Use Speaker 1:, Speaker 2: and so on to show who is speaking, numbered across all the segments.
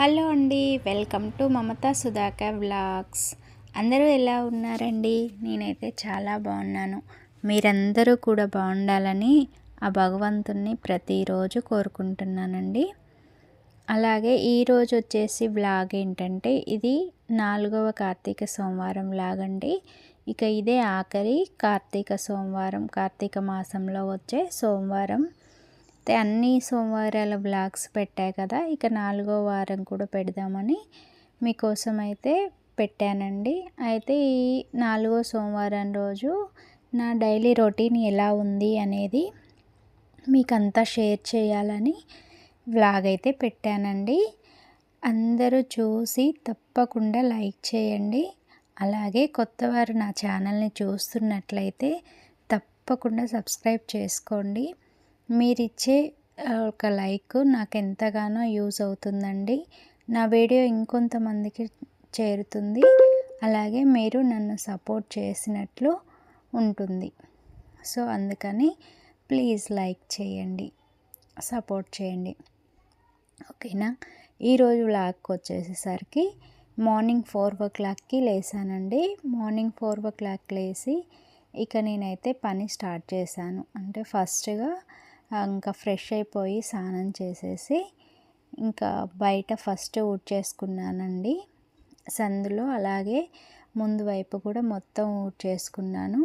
Speaker 1: Hello అండి welcome to Mamata Sudhakar vlogs. అందరూ ఎలా ఉన్నారండి? నేనైతే చాలా బాగున్నాను. మీరందరూ కూడా బాగుండాలని ఆ భగవంతుణ్ణి ప్రతిరోజు కోరుకుంటున్నానండి. అలాగే ఈరోజు వచ్చేసి వ్లాగ్ ఏంటంటే ఇది నాలుగవ కార్తీక సోమవారం వ్లాగ్ అండి. ఇక ఇదే ఆఖరి కార్తీక సోమవారం కార్తీక మాసంలో వచ్చే సోమవారం అయితే అన్ని సోమవారాల బ్లాగ్స్ పెట్టాయి కదా ఇక నాలుగో వారం కూడా పెడదామని మీకోసం అయితే పెట్టానండి. అయితే ఈ నాలుగో సోమవారం రోజు నా డైలీ రొటీన్ ఎలా ఉంది అనేది మీకంతా షేర్ చేయాలని వ్లాగ్ అయితే పెట్టానండి. అందరూ చూసి తప్పకుండా లైక్ చేయండి. అలాగే కొత్తవారు నా ఛానల్ని చూస్తున్నట్లయితే తప్పకుండా సబ్స్క్రైబ్ చేసుకోండి. మీరిచ్చే ఒక లైక్ నాకు ఎంతగానో యూజ్ అవుతుందండి. నా వీడియో ఇంకొంతమందికి చేరుతుంది. అలాగే మీరు నన్ను సపోర్ట్ చేసినట్లు ఉంటుంది. సో అందుకని ప్లీజ్ లైక్ చేయండి. సపోర్ట్ చేయండి. ఓకేనా? ఈరోజు వ్లాగ్కి వచ్చేసేసరికి మార్నింగ్ ఫోర్ ఓ క్లాక్కి లేసానండి. మార్నింగ్ ఫోర్ ఓ క్లాక్ లేసి ఇక నేనైతే పని స్టార్ట్ చేశాను. అంటే ఫస్ట్గా ఇంకా ఫ్రెష్ అయిపోయి స్నానం చేసేసి ఇంకా బయట ఫస్ట్ చేసుకున్నానండి. సందులో అలాగే ముందు వైపు కూడా మొత్తం చేసుకున్నాను.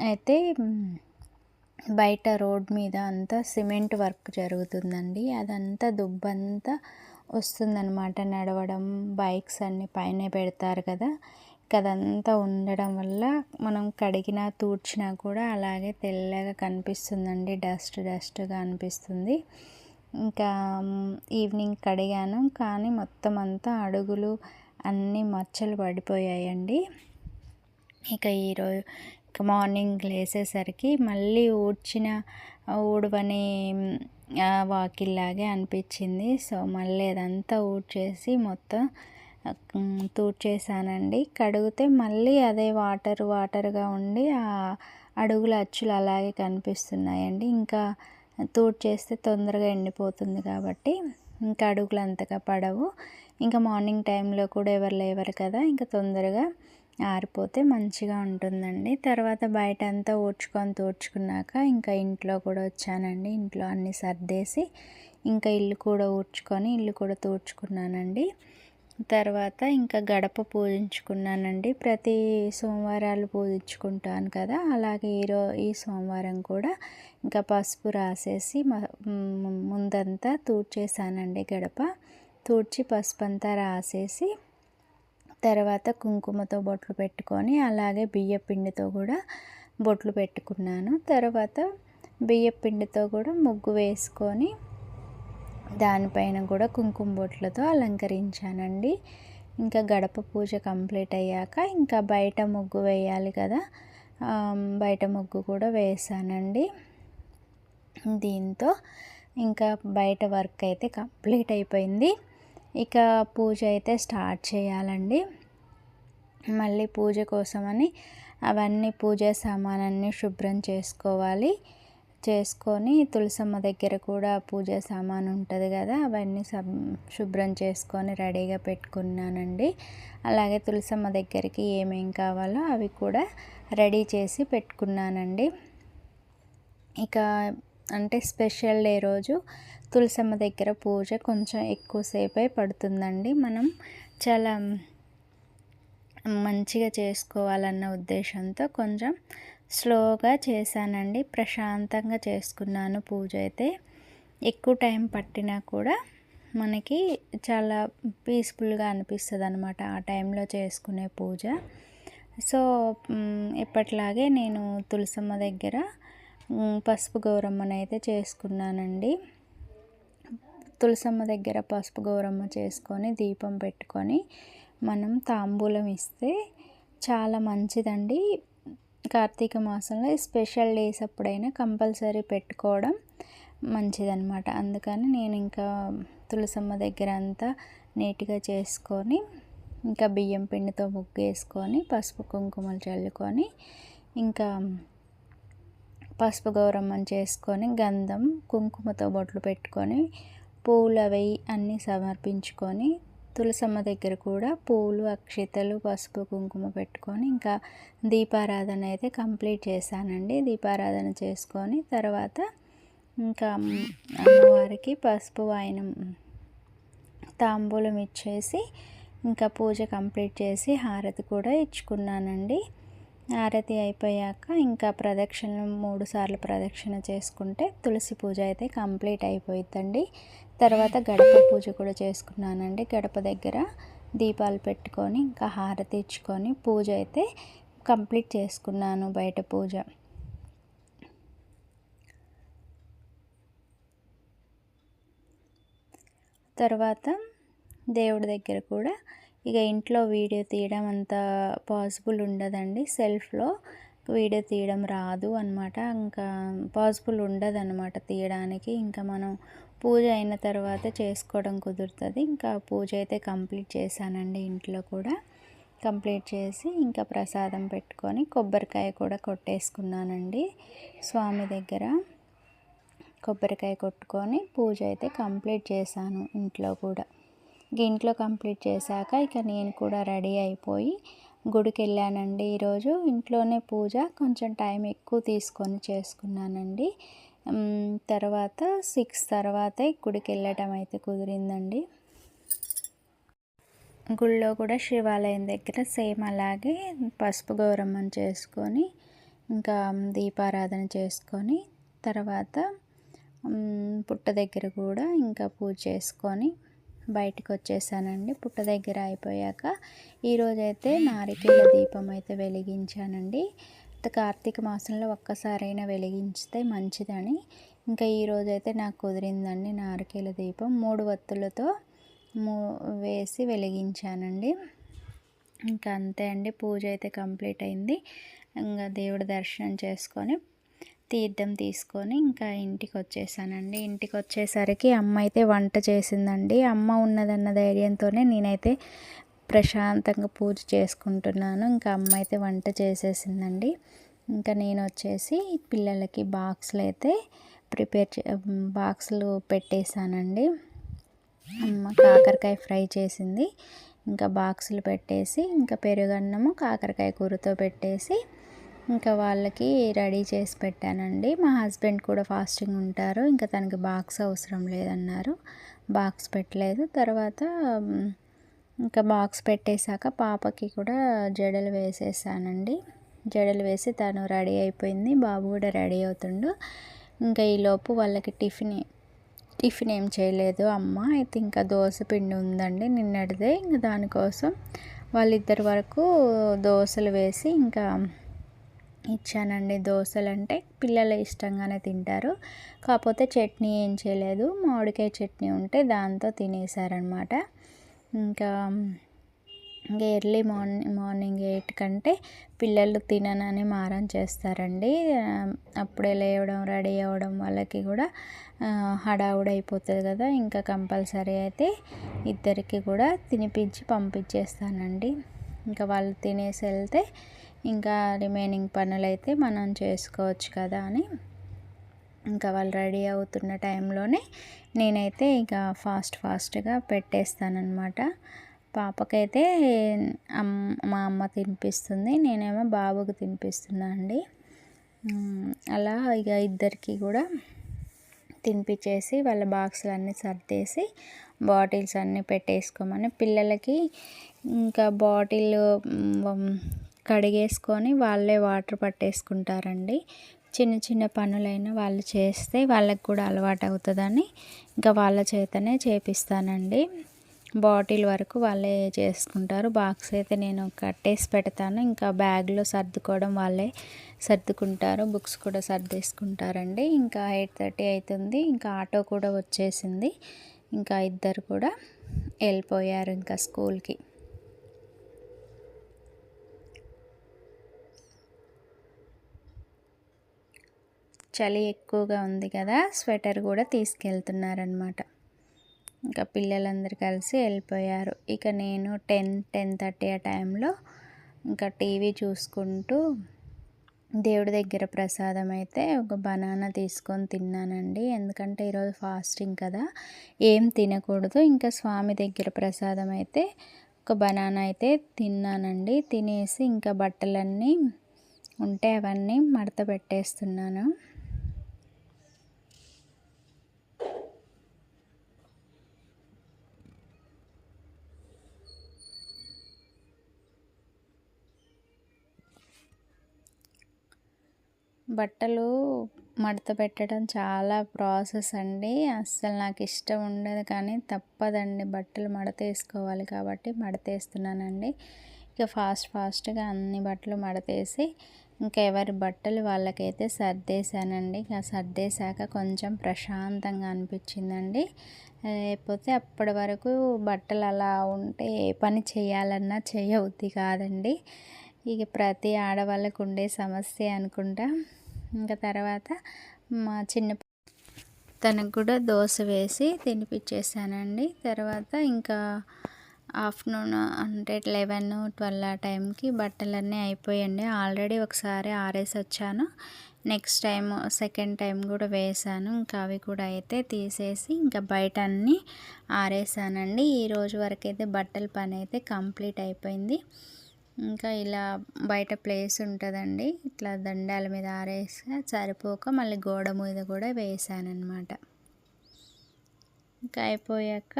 Speaker 1: అయితే బయట రోడ్ మీద అంతా సిమెంట్ వర్క్ జరుగుతుందండి. అదంతా దుబ్బంతా వస్తుందన్నమాట నడవడం బైక్స్ అన్నీ పైన పెడతారు కదా. అదంతా ఉండడం వల్ల మనం కడిగినా తూడ్చినా కూడా అలాగే తెల్లగా కనిపిస్తుందండి. డస్ట్ డస్ట్గా అనిపిస్తుంది. ఇంకా ఈవినింగ్ కడిగాను కానీ మొత్తం అంతా అడుగులు అన్నీ మచ్చలు పడిపోయాయండి. ఇక ఈరోజు ఇక మార్నింగ్ లేసేసరికి మళ్ళీ ఊడ్చిన ఊడవని వాకిల్లాగే అనిపించింది. సో మళ్ళీ అదంతా ఊడ్చేసి మొత్తం తూడ్చేసానండి కడిగితే మళ్ళీ అదే వాటర్ వాటర్గా ఉండి ఆ అడుగుల అచ్చులు అలాగే కనిపిస్తున్నాయండి. ఇంకా తూడ్చేస్తే తొందరగా ఎండిపోతుంది కాబట్టి ఇంకా అడుగులు అంతగా పడవు. ఇంకా మార్నింగ్ టైంలో కూడా ఎవరు లేవరు కదా ఇంకా తొందరగా ఆరిపోతే మంచిగా ఉంటుందండి. తర్వాత బయట అంతా ఊడ్చుకొని తూడ్చుకున్నాక ఇంకా ఇంట్లో కూడా వచ్చానండి. ఇంట్లో అన్నీ సర్దేసి ఇంకా ఇల్లు కూడా ఊడ్చుకొని ఇల్లు కూడా తూడ్చుకున్నానండి. తర్వాత ఇంకా గడప పూజించుకున్నానండి. ప్రతి సోమవారాలు పూజించుకుంటాను కదా అలాగే ఈరో ఈ సోమవారం కూడా ఇంకా పసుపు రాసేసి ముందంతా తూడ్చేసానండి గడప. తూడ్చి పసుపు అంతా రాసేసి తర్వాత కుంకుమతో బొట్లు పెట్టుకొని అలాగే బియ్య పిండితో కూడా బొట్లు పెట్టుకున్నాను. తర్వాత బియ్య పిండితో కూడా ముగ్గు వేసుకొని దానిపైన కూడా కుంకుమ బొట్లతో అలంకరించానండి. ఇంకా గడప పూజ కంప్లీట్ అయ్యాక ఇంకా బయట ముగ్గు వేయాలి కదా. బయట ముగ్గు కూడా వేసానండి. దీంతో ఇంకా బయట వర్క్ అయితే కంప్లీట్ అయిపోయింది. ఇక పూజ అయితే స్టార్ట్ చేయాలండి. మళ్ళీ పూజ కోసమని అవన్నీ పూజ సామానన్నీ శుభ్రం చేసుకోవాలి. చేసుకొని తులసమ్మ దగ్గర కూడా పూజ సామాన్ ఉంటుంది కదా అవన్నీ శుభ్రం చేసుకొని రెడీగా పెట్టుకున్నానండి. అలాగే తులసమ్మ దగ్గరికి ఏమేం కావాలో అవి కూడా రెడీ చేసి పెట్టుకున్నానండి. ఇక అంటే స్పెషల్ డే రోజు తులసమ్మ దగ్గర పూజ కొంచెం ఎక్కువసేపే పడుతుందండి. మనం చాలా మంచిగా చేసుకోవాలన్న ఉద్దేశంతో కొంచెం స్లోగా చేశానండి. ప్రశాంతంగా చేసుకున్నాను పూజ అయితే. ఎక్కువ టైం పట్టినా కూడా మనకి చాలా పీస్ఫుల్గా అనిపిస్తుంది అనమాట ఆ టైంలో చేసుకునే పూజ. సో ఎప్పట్లాగే నేను తులసమ్మ దగ్గర పసుపు గౌరమ్మను అయితే చేసుకున్నానండి. తులసమ్మ దగ్గర పసుపు గౌరమ్మ చేసుకొని దీపం పెట్టుకొని మనం తాంబూలం ఇస్తే చాలా మంచిదండి. కార్తీక మాసంలో స్పెషల్ డేస్ అప్పుడైనా కంపల్సరీ పెట్టుకోవడం మంచిదన్నమాట. అందుకని నేను ఇంకా తులసమ్మ దగ్గర అంతా నీట్గా చేసుకొని ఇంకా బియ్యం పిండితో ముగ్గు వేసుకొని పసుపు కుంకుమలు చల్లుకొని ఇంకా పసుపు గౌరమ్మని చేసుకొని గంధం కుంకుమతో బొట్లు పెట్టుకొని పూలు అవి అన్నీ సమర్పించుకొని తులసమ్మ దగ్గర కూడా పూలు అక్షితలు పసుపు కుంకుమ పెట్టుకొని ఇంకా దీపారాధన అయితే కంప్లీట్ చేశానండి. దీపారాధన చేసుకొని తర్వాత ఇంకా అమ్మవారికి పసుపు వాయనం తాంబూలం ఇచ్చేసి ఇంకా పూజ కంప్లీట్ చేసి హారతి కూడా ఇచ్చుకున్నానండి. హారతి అయిపోయాక ఇంకా ప్రదక్షిణ మూడు సార్లు ప్రదక్షిణ చేసుకుంటే తులసి పూజ అయితే కంప్లీట్ అయిపోయిందండి తర్వాత గడప పూజ కూడా చేసుకున్నానండి. గడప దగ్గర దీపాలు పెట్టుకొని ఇంకా హారతి ఇచ్చుకొని పూజ అయితే కంప్లీట్ చేసుకున్నాను బయట పూజ. తర్వాత దేవుడి దగ్గర కూడా ఇక ఇంట్లో వీడియో తీయడం అంత పాసిబుల్ ఉండదండి. సెల్ఫ్లో వీడియో తీయడం రాదు అనమాట ఇంకా పాసిబుల్ ఉండదన్నమాట తీయడానికి. ఇంకా మనం పూజ అయిన తర్వాత చేసుకోవడం కుదురుతుంది. ఇంకా పూజ అయితే కంప్లీట్ చేశానండి ఇంట్లో కూడా. కంప్లీట్ చేసి ఇంకా ప్రసాదం పెట్టుకొని కొబ్బరికాయ కూడా కొట్టేసుకున్నానండి స్వామి దగ్గర. కొబ్బరికాయ కొట్టుకొని పూజ అయితే కంప్లీట్ చేశాను ఇంట్లో కూడా. ఇంట్లో కంప్లీట్ చేశాక ఇక నేను కూడా రెడీ అయిపోయి గుడికి వెళ్ళానండి ఈరోజు. ఇంట్లోనే పూజ కొంచెం టైం ఎక్కువ తీసుకొని చేసుకున్నానండి. తర్వాత సిక్స్ తర్వాతే గుడికి వెళ్ళటం అయితే కుదిరిందండి. గుళ్ళో కూడా శివాలయం దగ్గర సేమ్ అలాగే పసుపు గౌరమ్మను చేసుకొని ఇంకా దీపారాధన చేసుకొని తర్వాత పుట్ట దగ్గర కూడా ఇంకా పూజ చేసుకొని బయటకు వచ్చేసానండి పుట్ట దగ్గర అయిపోయాక ఈరోజైతే నారికేల దీపం అయితే వెలిగించానండి కార్తీక మాసంలో ఒక్కసారైనా వెలిగించితే మంచిదని. ఇంకా ఈరోజైతే నాకు కుదిరిందండి నారికేల దీపం. మూడు వత్తులతో మూ వేసి వెలిగించానండి. ఇంకా అంతే అండి. పూజ అయితే కంప్లీట్ అయింది ఇంకా దేవుడి దర్శనం చేసుకొని తీర్థం తీసుకొని ఇంకా ఇంటికి వచ్చేసానండి ఇంటికి వచ్చేసరికి అమ్మ అయితే వంట చేసిందండి. అమ్మ ఉన్నదన్న ధైర్యంతోనే నేనైతే ప్రశాంతంగా పూజ చేసుకుంటున్నాను. ఇంకా అమ్మ అయితే వంట చేసేసిందండి. ఇంకా నేను వచ్చేసి పిల్లలకి బాక్స్లు అయితే ప్రిపేర్ చే బాక్సులు పెట్టేశానండి. అమ్మ కాకరకాయ ఫ్రై చేసింది. ఇంకా బాక్సులు పెట్టేసి ఇంకా పెరుగన్నము కాకరకాయ కూరతో పెట్టేసి ఇంకా వాళ్ళకి రెడీ చేసి పెట్టానండి. మా హస్బెండ్ కూడా ఫాస్టింగ్ ఉంటారు. ఇంకా తనకి బాక్స్ అవసరం లేదన్నారు. బాక్స్ పెట్టలేదు. తర్వాత ఇంకా బాక్స్ పెట్టేశాక పాపకి కూడా జడలు వేసేసానండి. జడలు వేసి తను రెడీ అయిపోయింది. బాబు కూడా రెడీ అవుతుండు. ఇంకా ఈలోపు వాళ్ళకి టిఫిన్ టిఫిన్ ఏం చేయలేదు అమ్మ. అయితే ఇంకా దోశ పిండి ఉందండి నిన్నటిదే. ఇంకా దానికోసం వాళ్ళిద్దరి వరకు దోశలు వేసి ఇంకా ఇచ్చానండి దోశలు అంటే పిల్లలు ఇష్టంగానే తింటారు. కాకపోతే చట్నీ ఏం చేయలేదు. మామిడికాయ చట్నీ ఉంటే దాంతో తినేసారనమాట ఇంకా ఇంకా ఎర్లీ మార్నింగ్ మార్నింగ్ ఎయిట్ కంటే పిల్లలు తిననని మారం చేస్తారండి. అప్పుడే లేవడం రెడీ అవ్వడం వాళ్ళకి కూడా హడావుడి అయిపోతుంది కదా. ఇంకా కంపల్సరీ అయితే ఇద్దరికి కూడా తినిపించి పంపించేస్తానండి. ఇంకా వాళ్ళు తినేసి వెళ్తే ఇంకా రిమైనింగ్ పనులైతే మనం చేసుకోవచ్చు కదా అని. ఇంకా వాళ్ళు రెడీ అవుతున్న టైంలోనే నేనైతే ఇక ఫాస్ట్ ఫాస్ట్గా పెట్టేస్తానమాట పాపకైతే మా అమ్మ తినిపిస్తుంది నేనేమో బాబుకి తినిపిస్తున్నా అండి. అలా ఇక ఇద్దరికి కూడా తినిపించేసి వాళ్ళ బాక్సులు అన్నీ సర్దేసి బాటిల్స్ అన్నీ పెట్టేసుకోమని పిల్లలకి ఇంకా బాటిల్ కడిగేసుకొని వాళ్ళే వాటర్ పట్టేసుకుంటారండి. చిన్న చిన్న పనులైనా వాళ్ళు చేస్తే వాళ్ళకి కూడా అలవాటు అవుతుందని ఇంకా వాళ్ళ చేతనే చేపిస్తానండి. బాటిల్ వరకు వాళ్ళే చేసుకుంటారు. బాక్స్ అయితే నేను కట్టేసి పెడతాను. ఇంకా బ్యాగ్లో సర్దుకోవడం వాళ్ళే సర్దుకుంటారు. బుక్స్ కూడా సర్దేసుకుంటారండి. ఇంకా ఎయిట్ థర్టీ అవుతుంది ఇంకా ఆటో కూడా వచ్చేసింది. ఇంకా ఇద్దరు కూడా వెళ్ళిపోయారు ఇంకా స్కూల్కి. చలి ఎక్కువగా ఉంది కదా స్వెటర్ కూడా తీసుకెళ్తున్నారనమాట ఇంకా పిల్లలందరూ కలిసి వెళ్ళిపోయారు. ఇక నేను టెన్ టెన్ థర్టీ ఆ టైంలో ఇంకా టీవీ చూసుకుంటూ దేవుడి దగ్గర ప్రసాదం అయితే ఒక బనానా తీసుకొని తిన్నానండి. ఎందుకంటే ఈరోజు ఫాస్టింగ్ కదా ఏం తినకూడదు. ఇంకా స్వామి దగ్గర ప్రసాదం అయితే ఒక బనానా అయితే తిన్నానండి. తినేసి ఇంకా బట్టలన్నీ ఉంటే అవన్నీ మడత పెట్టేస్తున్నాను. బట్టలు మడత పెట్టడం చాలా ప్రాసెస్ అండి. అస్సలు నాకు ఇష్టం ఉండదు కానీ తప్పదండి బట్టలు మడత వేసుకోవాలి కాబట్టి మడత వేస్తున్నానండి. ఇక ఫాస్ట్ ఫాస్ట్గా అన్ని బట్టలు మడతేసి ఇంకా ఎవరి బట్టలు వాళ్ళకైతే సర్దేశానండి. ఇక సర్దేశాక కొంచెం ప్రశాంతంగా అనిపించిందండి. లేకపోతే అప్పటి వరకు బట్టలు అలా ఉంటే ఏ పని చేయాలన్నా చేయవుద్ది కాదండి. ఇక ప్రతి ఆడవాళ్ళకు ఉండే సమస్య అనుకుంటా. ఇంకా తర్వాత మా చిన్న తనకు కూడా దోశ వేసి తినిపించేసానండి తర్వాత ఇంకా ఆఫ్టర్నూన్ అంటే లెవెన్ ట్వెల్వ్ ఆ టైంకి బట్టలన్నీ అయిపోయండి. ఆల్రెడీ ఒకసారి ఆరేసి వచ్చాను నెక్స్ట్ టైం సెకండ్ టైం కూడా వేసాను. ఇంకా అవి కూడా అయితే తీసేసి ఇంకా బయట అన్నీ ఆరేసానండి. ఈ రోజు వరకు అయితే బట్టల పని అయితే కంప్లీట్ అయిపోయింది. ఇంకా ఇలా బయట ప్లేస్ ఉంటుందండి. ఇట్లా దండాల మీద ఆరేసి సరిపోక మళ్ళీ గోడ మీద కూడా వేసానమాట ఇంకా అయిపోయాక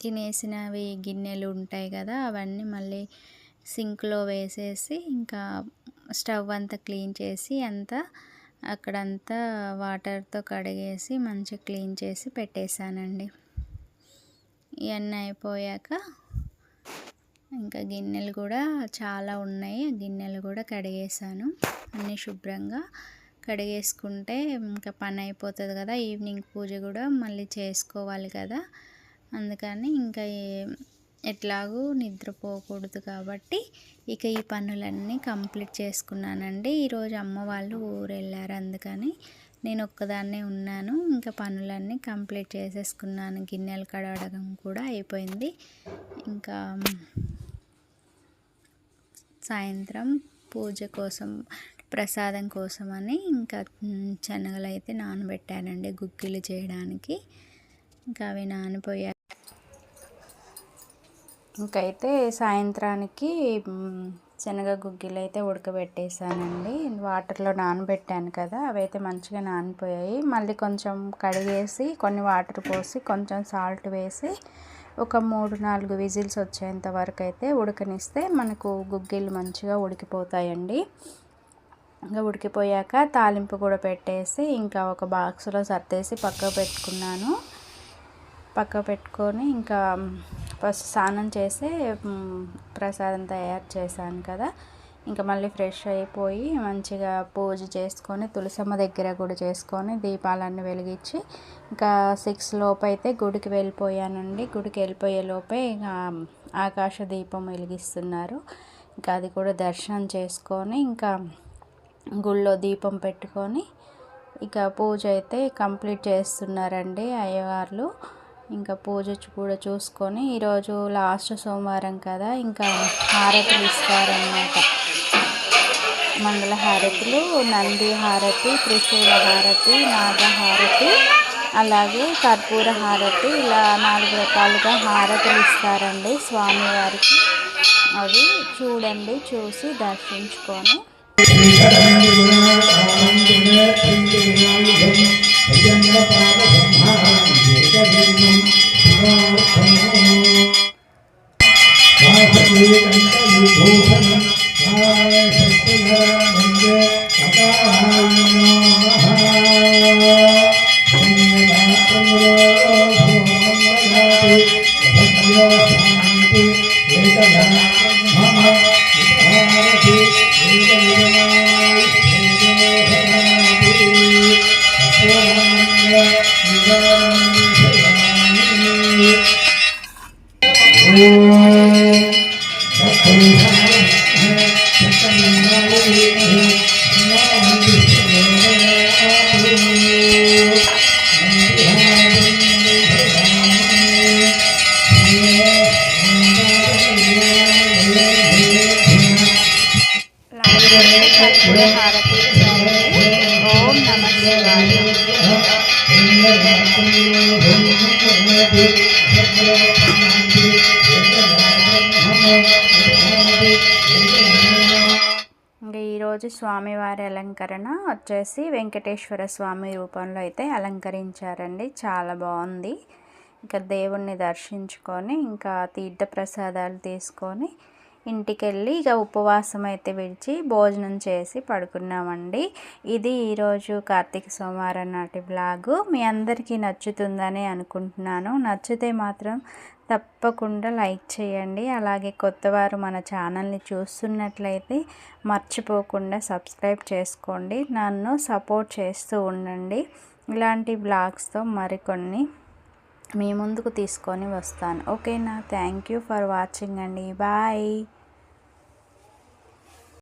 Speaker 1: తినేసినవి గిన్నెలు ఉంటాయి కదా అవన్నీ మళ్ళీ సింక్లో వేసేసి ఇంకా స్టవ్ అంతా క్లీన్ చేసి అంతా అక్కడంతా వాటర్తో కడిగేసి మంచిగా క్లీన్ చేసి పెట్టేశానండి. ఇవన్నీ అయిపోయాక ఇంకా గిన్నెలు కూడా చాలా ఉన్నాయి. గిన్నెలు కూడా కడిగేసాను అన్నీ శుభ్రంగా కడిగేసుకుంటే ఇంకా పని అయిపోతుంది కదా. ఈవినింగ్ పూజ కూడా మళ్ళీ చేసుకోవాలి కదా. అందుకని ఇంకా ఎట్లాగూ నిద్రపోకూడదు కాబట్టి ఇక ఈ పనులన్నీ కంప్లీట్ చేసుకున్నానండి. ఈరోజు అమ్మ వాళ్ళు ఊరు వెళ్ళారు అందుకని నేను ఒక్కదాన్నే ఉన్నాను. ఇంకా పనులన్నీ కంప్లీట్ చేసేసుకున్నాను. గిన్నెలు కడగడం కూడా అయిపోయింది. ఇంకా సాయంత్రం పూజ కోసం ప్రసాదం కోసం అని ఇంకా శనగలు అయితే నానబెట్టానండి గుగ్గిలు చేయడానికి. ఇంకా అవి నానిపోయాయి ఇంకైతే సాయంత్రానికి శనగ గుగ్గిలు అయితే ఉడకబెట్టేసానండి. వాటర్లో నానబెట్టాను కదా అవైతే మంచిగా నానిపోయాయి. మళ్ళీ కొంచెం కడిగేసి కొన్ని వాటర్ పోసి కొంచెం సాల్ట్ వేసి ఒక మూడు నాలుగు విజిల్స్ వచ్చేంత వరకు అయితే ఉడకనిస్తే మనకు గుగ్గిళ్ళు మంచిగా ఉడికిపోతాయండి. ఇంకా ఉడికిపోయాక తాలింపు కూడా పెట్టేసి ఇంకా ఒక బాక్స్లో సర్దేసి పక్కకు పెట్టుకున్నాను. పక్క పెట్టుకొని ఇంకా ఫస్ట్ స్నానం చేసి ప్రసాదం తయారు చేశాను కదా. ఇంకా మళ్ళీ ఫ్రెష్ అయిపోయి మంచిగా పూజ చేసుకొని తులసమ్మ దగ్గర కూడా చేసుకొని దీపాలన్నీ వెలిగించి ఇంకా సిక్స్ లోపు అయితే గుడికి వెళ్ళిపోయానండి. గుడికి వెళ్ళిపోయే లోపే ఇంకా ఆకాశ దీపం వెలిగిస్తున్నారు. ఇంకా అది కూడా దర్శనం చేసుకొని ఇంకా గుళ్ళో దీపం పెట్టుకొని ఇక పూజ అయితే కంప్లీట్ చేస్తున్నారండి అయ్యవార్లు ఇంకా పూజ కూడా చూసుకొని ఈరోజు లాస్ట్ సోమవారం కదా ఇంకా హారతులు ఇస్తారన్నమాట. మంగళ హారతులు నంది హారతి త్రిశూల హారతి నాగ హారతి అలాగే కర్పూర హారతి ఇలా నాలుగు రకాలుగా హారతులు ఇస్తారండి స్వామివారికి. అవి చూడండి చూసి దర్శించుకొని. ఓం ఈరోజు స్వామివారి అలంకరణ వచ్చేసి వెంకటేశ్వర స్వామి రూపంలో అయితే అలంకరించారండి. చాలా బాగుంది. ఇంకా దేవుణ్ణి దర్శించుకొని ఇంకా తీర్థ ప్రసాదాలు తీసుకొని ఇంటికి వెళ్ళి ఇక ఉపవాసం అయితే విడిచి భోజనం చేసి పడుకున్నామండి. ఇది ఈరోజు కార్తీక సోమవారం నాటి బ్లాగు మీ అందరికీ నచ్చుతుందని అనుకుంటున్నాను. నచ్చితే మాత్రం తప్పకుండా లైక్ చేయండి. అలాగే కొత్తవారు మన ఛానల్ని చూస్తున్నట్లయితే మర్చిపోకుండా సబ్స్క్రైబ్ చేసుకోండి. నన్ను సపోర్ట్ చేస్తూ ఉండండి. ఇలాంటి బ్లాగ్స్తో మరికొన్ని మీ ముందుకు తీసుకొని వస్తాను. ఓకేనా? థ్యాంక్ యూ ఫర్ వాచింగ్ అండి. బాయ్.